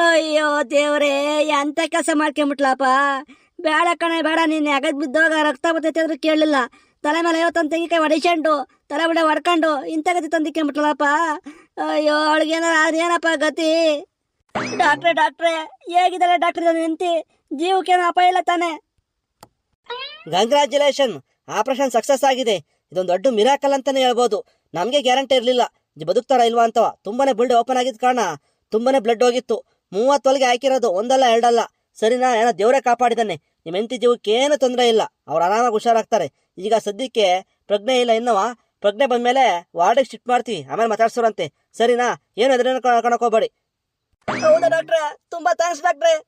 ಅಯ್ಯೋ ದೇವ್ರೇ, ಎಂತ ಕೆಲಸ ಮಾಡ್ಕೊಂಬಿಟ್ಲಪ್ಪ? ಬೇಡ ಕಣೆ, ಬೇಡ, ನೀನು ಅಗದ್ ಬಿದ್ದೋಗ ರಕ್ತ ಬರ್ತೈತೆ ಅಂದ್ರೆ ಕೇಳಲಿಲ್ಲ ತಲೆ ಮೇಲೆ ಐವತ್ತೊಂದು ತೆಂಗಿಕಾಯಿ ಹೊಡಿಸ್ಕೊಂಡು ತಲೆ ಬಿಡ ಹೊಡ್ಕೊಂಡು ಇಂಥ ಗತಿ ತಂದಿಕೊಂಬಿಟ್ಲಪ್ಪ ಅಯ್ಯೋ ಅವಳಿಗೇನಾರ ಅದೇನಪ್ಪ ಗತಿ? ಡಾಕ್ಟ್ರೆ ಡಾಕ್ಟ್ರೆ, ಹೇಗಿದ್ದಾಳೆ ನಾನು ನಿಂತಿ ಜೀವಕ್ಕೇನು ಅಪಾಯ ಇಲ್ಲ ತಾನೆ. ಕಂಗ್ರ್ಯಾಚುಲೇಷನ್ ಆಪರೇಷನ್ ಸಕ್ಸಸ್ ಆಗಿದೆ. ಇದೊಂದು ದೊಡ್ಡ ಮಿರಾಕಲ್ ಅಂತಾನೆ ಹೇಳ್ಬೋದು. ನಮಗೆ ಗ್ಯಾರಂಟಿ ಇರಲಿಲ್ಲ. ಬದುಕ್ತಾರ ಇಲ್ವಾ ಅಂತ ತುಂಬಾನೇ ಬ್ಲಡ್ ಓಪನ್ ಆಗಿದ್ದ ಕಾರಣ ತುಂಬಾನೇ ಬ್ಲಡ್ ಹೋಗಿತ್ತು. ಮೂವತ್ತೊಲ್ಗೆ ಹಾಕಿರೋದು ಒಂದಲ್ಲ ಎರಡಲ್ಲ. ಸರಿನಾ ಏನೋ ದೇವರೇ ಕಾಪಾಡಿದ್ದಾನೆ. ನಿಮ್ಮ ಹೆಂಡತಿ ಜೀವಕ್ಕೆ ಏನು ತೊಂದರೆ ಇಲ್ಲ. ಅವ್ರು ಆರಾಮಾಗಿ ಹುಷಾರಾಗ್ತಾರೆ. ಈಗ ಸದ್ಯಕ್ಕೆ ಪ್ರಜ್ಞೆ ಇಲ್ಲ ಇನ್ನವ. ಪ್ರಜ್ಞೆ ಬಂದ್ಮೇಲೆ ವಾರ್ಡಿಗೆ ಶಿಫ್ಟ್ ಮಾಡ್ತೀವಿ ಆಮೇಲೆ ಮಾತಾಡ್ಸೋರಂತೆ. ಸರಿನಾ? ಏನು ಎದುರೇನು ಕಣಕೋಬೇಡಿ ಹೋಗ್ಬೇಡಿ. ಹೌದಾ ಡಾಕ್ಟ್ರೆ. ತುಂಬಾ ಥ್ಯಾಂಕ್ಸ್ ಡಾಕ್ಟ್ರೆ.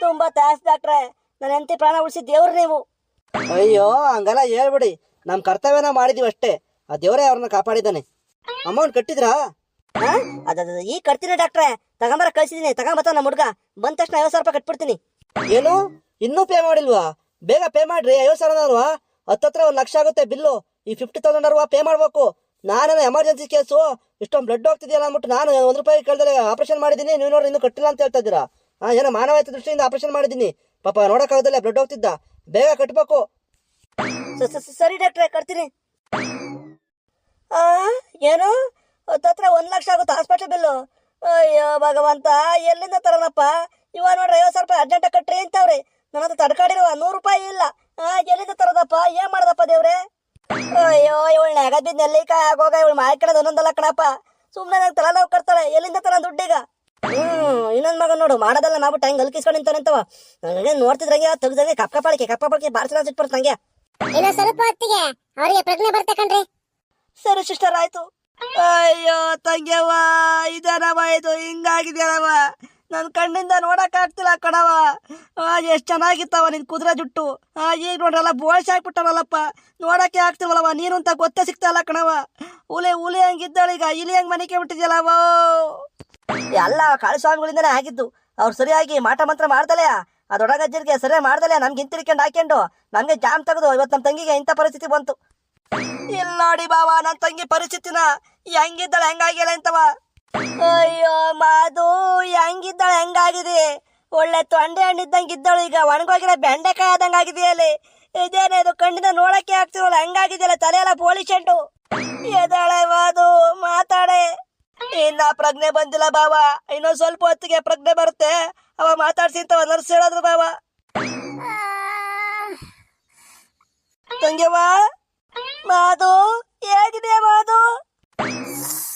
ತುಂಬಾ ಥ್ಯಾಂಕ್ಸ್ ಡಾಕ್ಟ್ರೆ. ನನ್ನ ಹೆಂಡತಿ ಪ್ರಾಣ ಉಳಿಸಿ ದೇವ್ರು ನೀವು. ಅಯ್ಯೋ ಹಂಗಲ್ಲ ಹೇಳ್ಬಿಡಿ. ನಮ್ಮ ಕರ್ತವ್ಯನ ಮಾಡಿದೀವಿ ಅಷ್ಟೇ. ಆ ದೇವರೇ ಅವ್ರನ್ನ ಕಾಪಾಡಿದ್ದಾನೆ. ಅಮೌಂಟ್ ಕಟ್ಟಿದ್ರಾ? ಅದ ಈಗ ಕಟ್ತೀನಿ ಡಾಕ್ಟ್ರೆ. ತಗೊಂಬರ ಕಳ್ಸಿದೀನಿ. ತಗೊಂಬತ್ತ ನಮ್ಮ ಹುಡುಗ. ಬಂದ ತಕ್ಷಣ ಐವತ್ತು ಸಾವಿರ ರೂಪಾಯಿ ಕಟ್ಬಿಡ್ತೀನಿ. ಏನು? ಇನ್ನೂ ಪೇ ಮಾಡಿಲ್ವಾ? ಬೇಗ ಪೇ ಮಾಡ್ರಿ. ಐವತ್ತು ಸಾವಿರ ಅಲ್ವಾ ಹತ್ತತ್ರ ಒಂದು ಲಕ್ಷ ಆಗುತ್ತೆ ಬಿಲ್ಲು. ಈ ಫಿಫ್ಟಿ ತೌಸಂಡ್ ಅಲ್ವಾ ಪೇ ಮಾಡಬೇಕು. ನಾನೇನೋ ಎಮರ್ಜೆನ್ಸಿ ಕೇಸು ಇಷ್ಟೊಂದು ಬ್ಲಡ್ ಹೋಗ್ತಿದೆಯಲ್ಲ ಅಂದ್ಬಿಟ್ಟು ನಾನು ಒಂದು ರೂಪಾಯಿ ಕೇಳ್ದರೆ ಆಪರೇಷನ್ ಮಾಡಿದ್ದೀನಿ. ನೀವು ನೋಡಿ ಇನ್ನೂ ಕಟ್ಟಿಲ್ಲ ಅಂತ ಹೇಳ್ತಾ ಇದ್ದೀರಾ ಹಾಂ ಏನೋ ಮಾನವೀಯತೆ ದೃಷ್ಟಿಯಿಂದ ಆಪರೇಷನ್ ಮಾಡಿದ್ದೀನಿ. ಪಾಪ ನೋಡೋಕ್ಕಾಗದಲ್ಲ ಬ್ಲಡ್ ಹೋಗ್ತಿದ್ದ. ಬೇಗ ಕಟ್ಟಬೇಕು ಸರಿ ಡಾಕ್ಟ್ರೆ ಕಟ್ತೀನಿ. ಆ ಏನು? ಹತ್ತತ್ರ ಒಂದು ಲಕ್ಷ ಆಗುತ್ತೆ ಹಾಸ್ಪಿಟ್ಲ್ ಬಿಲ್ಲು ಅಯ್ಯೋ ಭಗವಂತ ಎಲ್ಲಿಂದ ತರೋಣಪ್ಪ? ಇವ ನೋಡ್ರಿ ಐವತ್ತು ಸಾವಿರ ರೂಪಾಯಿ ಅರ್ಜೆಂಟ್ ಕಟ್ಟ್ರಿ ಅಂತವ್ರಿ. ನನ್ನ ಹತ್ರ ತಡ್ಕಾಡಿರುವ ನೂರು ರೂಪಾಯಿ ಇಲ್ಲ. ಆ ಎಲ್ಲಿಂದ ತರೋದಪ್ಪ? ಏನ್ ಮಾಡ್ದಪ್ಪ ದೇವ್ರೆ? ಅಯ್ಯೋ ಇವಳು ನೆಗದ್ ಬಿದ್ದು ನೆಲ್ಲಿಕಾಯಿ ಆಗೋಗ ಇವಳು ಮಾಡ್ಕೊಳ್ಳೋದು ಒಂದೊಂದಲ್ಲ ಕಣಪ್ಪ. ಸುಮ್ಮನೆ ನಂಗೆ ತಲೆ ನೋವು ಕಟ್ತಾಳೆ. ಎಲ್ಲಿಂದ ತರ ದುಡ್ಡಿಗ? ಹ್ಮ್ ಇನ್ನೊಂದ್ ಮಗ ನೋಡು ಮಾಡೋದಲ್ಲ ಮಾಡ್ಬಿಟ್ಟು ಹಂಗೆ ಅಲ್ಕಿಸ್ಕೊಂಡು ನಿಂತಾನಂತವ ನನಗೆ ನೋಡ್ತಿದ್ರಂಗೆ ತೆಗ್ದಂಗೆ ಕಪ್ಪ ಪಾಳಿಕೆ ಕಪ್ಪ ಪಾಳಿಕೆ ಬಾರ್ಸಿನ ಸಿಟ್ಬಿಡ್ತಂಗೆ ಇನ್ನು ಸ್ವಲ್ಪ ಹೊತ್ತಿಗೆ. ಅವರಿಗೆ ಪ್ರಜ್ಞೆ ಬರ್ತಕಣ್ರಿ ಸರಿ ಸಿಸ್ಟರ್ ಆಯ್ತು. ಅಯ್ಯೋ ತಂಗ್ಯವ್ವ ಇದೇನವ ಇದು? ಹಿಂಗಾಗಿದ್ಯಾನವ ನನ್ನ ಕಣ್ಣಿಂದ ನೋಡಕ್ ಆಗ್ತಿಲ್ಲ ಕಣವ ಎಷ್ಟು ಚೆನ್ನಾಗಿತ್ತವ ನಿನ್ ಕುದುರೆ ಜುಟ್ಟು. ಈಗ ನೋಡ್ರಲ್ಲ ಬೋಳ್ಸಿ ಹಾಕ್ಬಿಟ್ಟವಲ್ಲಪ್ಪ. ನೋಡಕ್ಕೆ ಆಗ್ತಿವಲ್ಲವ ನೀನು ಅಂತ ಗೊತ್ತೇ ಸಿಗ್ತಾಯಿಲ್ಲ ಕಣವ ಹುಲಿ ಹುಲಿ ಹಂಗಿದ್ದಾಳೆ ಈಗ. ಇಲಿ ಹಂಗ್ ಮನಿಕೆ ಬಿಟ್ಟಿದ್ಯಲ್ಲವ ಎಲ್ಲ ಕಾಳುಸ್ವಾಮಿಗಳಿಂದನೇ ಆಗಿದ್ದು. ಅವ್ರು ಸರಿಯಾಗಿ ಮಾಟ ಮಂತ್ರ ಮಾಡ್ದಲೆ ಆ ದೊಡ್ಡಗಜ್ಜರಿಗೆ ಸರಿಯಾಗಿ ಮಾಡ್ದಲೆ ನಮ್ಗೆ ಹಿಂತಿರ್ಕೊಂಡು ಹಾಕೊಂಡು ನಮ್ಗೆ ಜಾಮ್ ತೆಗೆದು ಇವತ್ತು ನಮ್ಮ ತಂಗಿಗೆ ಇಂಥ ಪರಿಸ್ಥಿತಿ ಬಂತು. ಇಲ್ಲ ನೋಡಿ ಬಾವ ನನ್ನ ತಂಗಿ ಪರಿಸ್ಥಿತಿನ ಹೆಂಗಿದ್ದಾಳೆ ಹೆಂಗಾಗಿಲ್ಲ ಅಂತವ. ಅಯ್ಯೋ, ಮಾದು ಹೆಂಗಿದ್ದಾಳೆ, ಹೆಂಗಾಗಿದೆ. ಒಳ್ಳೆ ತೊಂಡೆ ಹಣ್ಣು ಇದ್ದಂಗೆ ಇದ್ದಳು ಈಗ. ಒಣಗೋಗಿರೋ ಬೆಂಡೆಕಾಯಿ ಆದಂಗೆ ಆಗಿದೆಯಲ್ಲಿ ಇದೇನೇ ಇದು, ಕಣ್ಣಿಂದ ನೋಡಕ್ಕೆ ಆಗ್ತಿರಲ್ಲ ಹೆಂಗಾಗಿದೆಯಲ್ಲ ತಲೆ ಎಲ್ಲ ಎಂಟು ಎದಾಳೆ ಮಾದು, ಮಾತಾಡೆ. ಇನ್ನ ಪ್ರಜ್ಞೆ ಬಂದಿಲ್ಲ ಬಾವ. ಇನ್ನೊಂದ್ ಸ್ವಲ್ಪ ಹೊತ್ತಿಗೆ ಪ್ರಜ್ಞೆ ಬರುತ್ತೆ. ಅವ ಮಾತಾಡ್ಸಿಂತವ ನರ್ಸ್ ಹೇಳಿದ್ರು ಬಾವ. Mado, yardım et Mado.